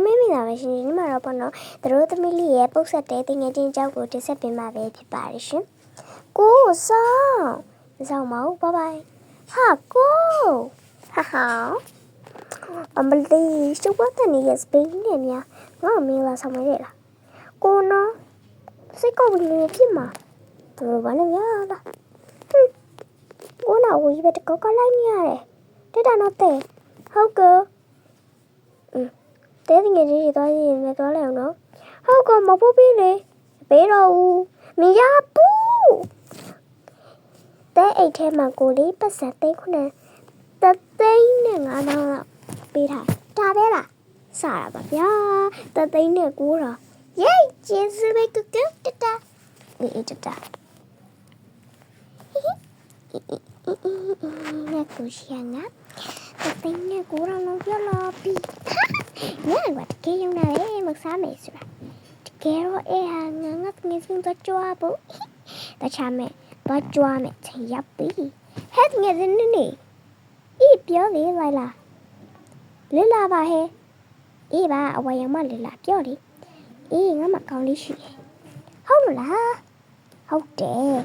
တော်မင်းမိသားပဲရှင်ဒီမှာတော့ပေါ့နော်သူတို့သမီးလေးရဲ့ပုတ်ဆက်တဲ့တင်ငယ်ချင်းကြောက်ကိုတင်ဆက်ပေးမှာပဲဖြစ်ပါတယ်ရှင်ကိုဆောင်မဆောင်ပါဘူးဘိုင်ဘိုင်ဟာကိုဟာဟာအမလီရှုပ်ပတ်တဲ့နေရဲ့စပိန်နဲ့များငါ့ကိုမင်းလာဆောင်မရလားကိုနော်စိတ်ကောက်ပြီးနေဖြစ်မှာသူတို့ဘာလဲများလားဟွန်းကိုနော်ဝီးပဲတကောက်ကလိုက်နေရတယ်တက်တာတော့တဲ့ဟုတ်ကော တဲငယ်ချင်းတွေသွားရင်လည်းသွားလိုက်အောင်နော်ဟုတ်ကမဖို့ပြီးလေပေးတော့ဦးမရဘူးတဲအိတ်ထဲမှာကိုလေးပတ်စံသိန်းခုနဲ့တသိန်းနဲ့ငါးတောင်းလောက်ပေးထားဒါပဲလားစတာပါဗျာတသိန်းနဲ့ကိုတော့ယေးကျေးဇူးပဲကူကူတတအေးအေးတတငါကိုရှိရငါတသိန်းနဲ့ကိုတော့လုံးပြလာပြီ ငါကတကယ်ရုံနာလေမ စားမယ်ဆိုတာတကယ်တော့အဲ့ဟာငါငါငယ်စဉ်တော့ကြွားဖို့တခြားမဲ့တော့ကြွားမယ်ချိန်ရပ်ပြီဟဲ့ငယ်စဉ်နေနေဤပြောလေလိုက်လားလေလာပါဟဲ့အေးပါအဝရမလေလာပြောလေအေးငါမကောင်းလေးရှိတယ်ဟုတ်လို့လားဟုတ်တယ်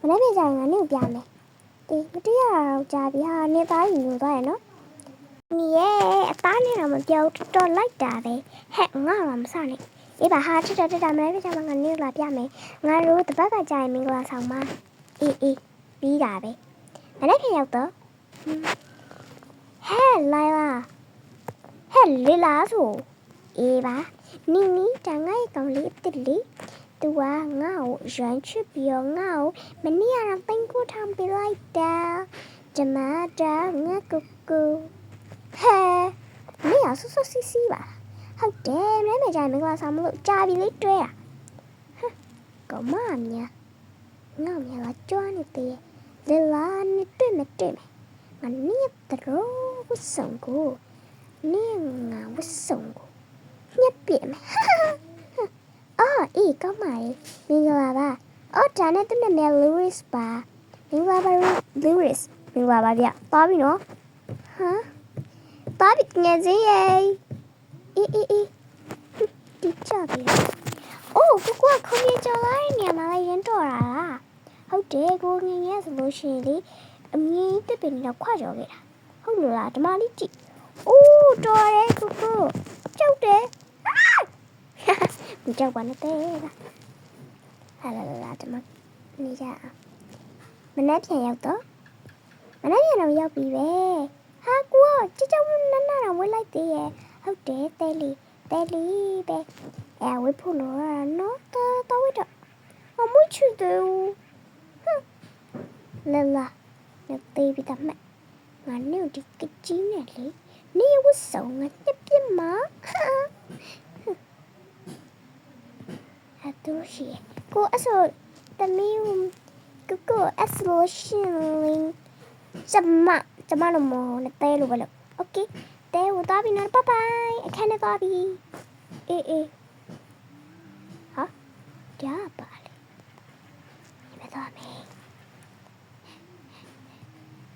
မနေ့ကကြာရင်ငါနေပြမယ်အေးမတရားတော့ကြာပြီဟာနေသားယူလို့သွားရနော် နီရဲ့အသားနဲ့တော့မပြောဘူးတော်တော်လိုက်တာပဲဟဲ့ငါတော့မစနဲ့အေးပါဟာထက်တက်တာမလိုက်ပြချင်မှငါနေလာပြမယ်ငါတို့တပတ်ကကြာရင်မင်္ဂလာဆောင်ပါအေးအေးပြီးတာပဲမနေ့ကရောက်တော့ဟဲ့လိုင်လာဟဲ့လေလာဆိုအေးပါနီနီတန်ငါ့ကောင်လေးအစ်စ်လေးသူကငါ့ကိုရန်ချစ်ပြီးတော့ငါ့ကိုမနေ့ကတော့ပိန်ကိုထောင်ပြလိုက်တာဂျမတာငါကူကူ ဟဲမင်းရဆူဆူစီစီပါဟုတ်တယ်မင်းမကြိုင်မင်္ဂလာဆောင်မလို့ကြာပြီလေးတွဲတာဟမ်ကောမမြာငါမြာကကြွားနေသေးလေလာနေတွေ့မတွေ့မယ်ငါနေတော့ဝဆုံကိုနေငါဝဆုံကိုညက်ပြမယ်အော်အေးကောင်းပါလေမင်္ဂလာပါအော်ဒါနဲ့သူ့နာမည် Lewis ပါမင်္ဂလာပါ Lewis မင်္ဂလာပါဗျသွားပြီနော်ဟမ် ဘာဖြစ်နေစေးရဲ့အေးအေးအေးဒီချပြီအိုးကိုကခုံးရကြလိုက်နေမှာလည်းရင်တော်တာလားဟုတ်တယ်ကိုငငယ်ဆိုလို့ရှိရင်လေအမြင်တက်ပင်တော့ခွကြော်ခဲ့တာဟုတ်လို့လားဓမ္မလေးကြည့်အိုးတော်တယ်ကိုကိုကြောက်တယ်မကြောက်ပါနဲ့တဲ့လားဟာလာလာဓမ္မနေကြအောင်မနေ့ပြန်ရောက်တော့မနေ့ပြန်တော့ရောက်ပြီပဲ ဟာကူကကြကြဝနနတော့ဝေးလိုက်သေးရဲ့ဟုတ်တယ်တဲလီတဲလီပဲအဲဝေးဖို့လို့ရနော်တော်တော်ဝေးတော့အမွချူတူဟမ်လာလာနေသေးပြီတမငါနေဒီကကြီးနဲ့လေနေဝဆုံငါတက်ပြမဟာအတူရှိကိုအစောတမီးကိုကိုအစောရှင်ကျမ ကျမတို့မနဲ့တဲလို့ပဲလို့โอเคတဲကိုသွားပြီနော်ဘိုင်ဘိုင်အခန်းထဲသွားပြီအေးအေးဟာကြာပါလေဒီမဲ့သွားမယ်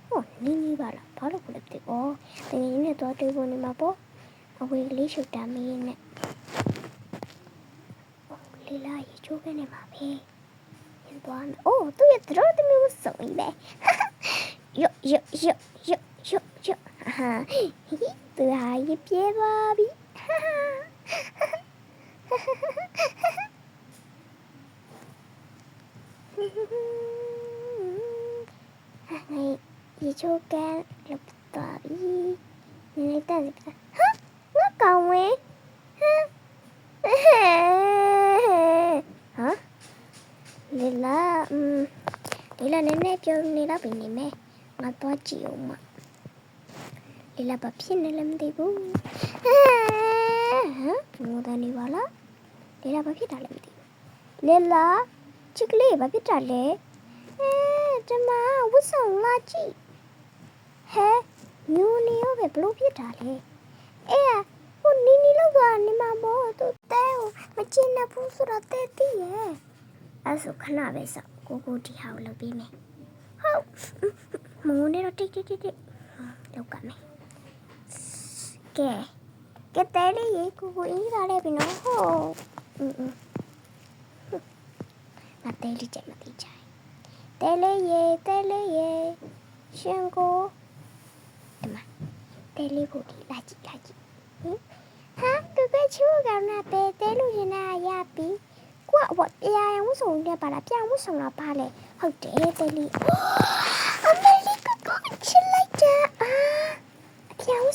ဟိုနင်းကြီးပါလားဘာလို့ကိုလဲတဲ့ဩတကယ်ကြီးနဲ့သွားတွေ့ဖို့နေမှာပေါ့အဝေးလေးရှုပ်တာမင်းနဲ့လေးလာရေချိုးခဲ့နေမှာပဲရင်သွားမယ်အိုးသူ့ရဲ့သတော်သမီးကိုစုံကြီးပဲ yo yo yo yo yo yo. Ha よよよよよよはは từ hai giúp dễ ba bi ngày gì cho can lập tòa gì người ta lập tòa hả nó còn ấy hả lila lila nên nếp cho lila bình nè. င်ဝဲဟာဟာလေလာอืมလေလာနည်းနည်းပြောနေတော့ပြီနေမယ်ငါသွားကြည့်အောင်မလေလာဘာဖြစ်နေလဲမသိဘူးဟမ်ငိုတယ်နေပါလားလေလာဘာဖြစ်တာလဲမသိဘူးလေလာချစ်ကလေးဘာဖြစ်တာလဲအဲကျမဝတ်ဆောင်လာကြည့်ဟဲညူနေရောပဲဘလို့ဖြစ်တာလဲအေးဟိုနီနီလောက်ကနေမှာဘောသူတဲကိုမချင်တဲ့ဘူးဆိုတော့တဲတည်ရဲ့အဲ့ဆိုခဏပဲစောက်ကိုကိုဒီဟာကိုလုပ်ပေးမယ်ဟုတ် မိုးနေတော့တိတ်တိတ်တိတ်လောက်ကမယ်ကဲကတဲလေးရေကိုကိုအေးလာလဲပြီနော်ဟုတ်အင်းအင်းမတဲလေးချက်မတိချိုင်တဲလေးရေတဲလေးရေရှင်ကိုဒီမှာတဲလေးကိုဒီလာကြည့်လာကြည့်ဟင်ဟာကကချူကောင်နာပဲတဲလို့ရင်နာရပြီကိုကဘပြာရန်ဝဆုံနေပါလားပြာဝဆုံတော့ပါလေဟုတ်တယ်တဲလေး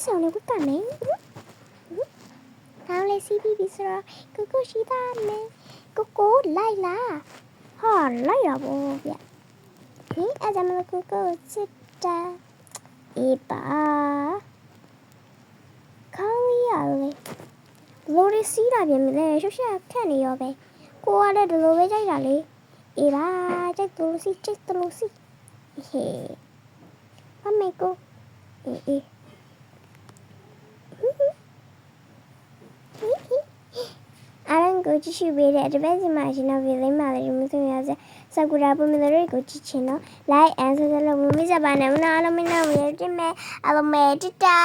အပြန်ဝဆုံလေးကိုကမယ်ကောင်းလေးစီးပြီးပြီဆိုတော့ကိုကိုရှိသားမယ်ကိုကိုလိုက်လာဟာလိုက်ရပါဗျဟင်အဲ့ဒါမလို့ကိုကိုစစ်တာအေးပါကောင်းလေးရလေလိုရီစီးတာပြင်မလဲရှုပ်ရှက်ခက်နေရောပဲကိုကလည်းဒီလိုပဲကြိုက်တာလေအေးပါကြိုက်တယ်လို့စီကြိုက်တယ်လို့စီဟေးမမေကိုအေးအေး အားလုံးကိုကြည့်ရှုပေးတဲ့တပည့်စီမရှင်တို့ဗီဒီယိုမှာလည်းမဆုံးရစေဆာကူရာပုံမြင်တွေကိုကြည့်ချင်တော့ like and subscribe လုပ်မမိစပါနဲ့မနော်အားလုံးမင်းတို့ရတင်မဲ့အားလုံးမဲတတာ